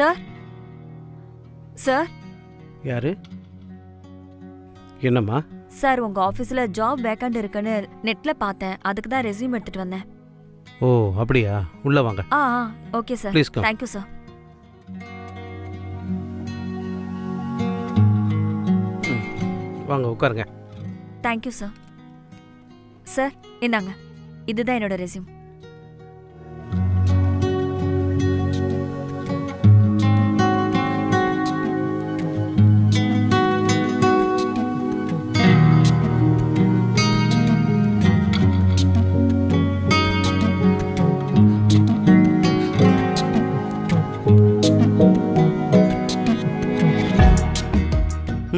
Sir? Sir? யாரு? என்னம்மா? Sir உங்க ஆபீஸ்ல ஜாப் வேக்கண்ட் இருக்குன்னு நெட்ல பார்த்தேன். அதுக்கு தான் ரெஸ்யூம் எடுத்துட்டு வந்தேன். ஓ அப்படியா? உள்ள வாங்க. ஆ ஆ okay sir. Please come thank you sir வாங்க உட்காருங்க. தேங்க்யூ சார் சார் இந்தாங்க. இதுதான் என்னோட ரெஸ்யூம்.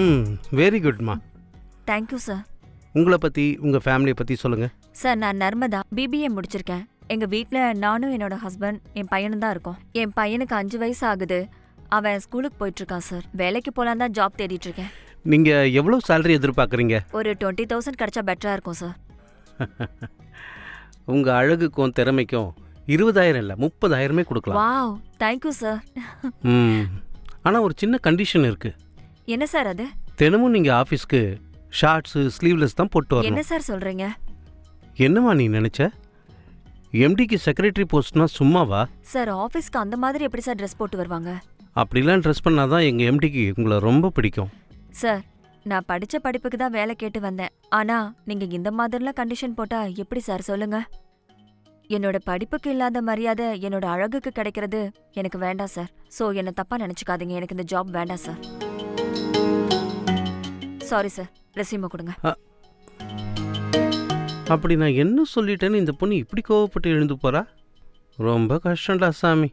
ம் வெரி குட்மா தேங்க்யூ சார் உங்களை பற்றி உங்கள் ஃபேமிலியை பற்றி சொல்லுங்கள் சார் நான் நர்மதா பிபிஏ முடிச்சிருக்கேன். எங்க வீட்ல நானும் என்னோட ஹஸ்பண்ட் என் பையனும் தான் இருக்கோம். என் பையனுக்கு அஞ்சு வயசு ஆகுது. அவன் ஸ்கூலுக்கு போயிட்டு இருக்கான் சார் வேலைக்கு போலாம் தான் ஜாப் தேடிட்டு இருக்கேன். நீங்கள் எவ்வளோ சேலரி எதிர்பார்க்குறீங்க? ஒரு டுவெண்ட்டி தௌசண்ட் கிடைச்சா பெட்டரா இருக்கும் சார் உங்கள் அழகுக்கும் திறமைக்கும் இருபதாயிரம் இல்லை முப்பதாயிரமே கொடுக்கலாம். வாவ் தேங்க்யூ சார் ம். ஆனால் ஒரு சின்ன கண்டிஷன் இருக்குது என்ன சார் அது? தினமும் நீங்கள் ஆஃபீஸ்க்கு ஷார்ட்ஸு ஸ்லீவ்லெஸ் தான் போட்டு என்ன வரணும் சார் சொல்றீங்க? என்னம்மா நீ நினச்ச? எம்டிக்கு செக்ரட்டரி போஸ்ட்னா சும்மாவா? சார் ஆபீஸ்க்கு அந்த மாதிரி எப்படி சார் ட்ரெஸ் போட்டு வருவாங்க? அப்படிலாம் ட்ரெஸ் பண்ணால் தான் எங்கள் எம்டிக்கு உங்களை ரொம்ப பிடிக்கும். சார் நான் படிச்ச படிப்புக்கு தான் வேலை கேட்டு வந்தேன். ஆனா நீங்க இந்த மாதிரிலாம் கண்டிஷன் போட்டா எப்படி சார் சொல்லுங்க? என்னோட படிப்புக்கு இல்லாத மரியாதை என்னோட அழகுக்கு கிடைக்கிறது எனக்கு வேண்டாம் சார். சோ என்ன தப்பா நினைச்சுக்காதீங்க. எனக்கு இந்த ஜாப் வேண்டாம் சார். சாரி சார் ரெசியூமை கொடுங்க. அப்படி நான் என்ன சொல்லிட்டேன்னு இந்த பொண்ணு இப்படி கோவப்பட்டு எழுந்து போறா? ரொம்ப கஷ்டம்டா சாமி.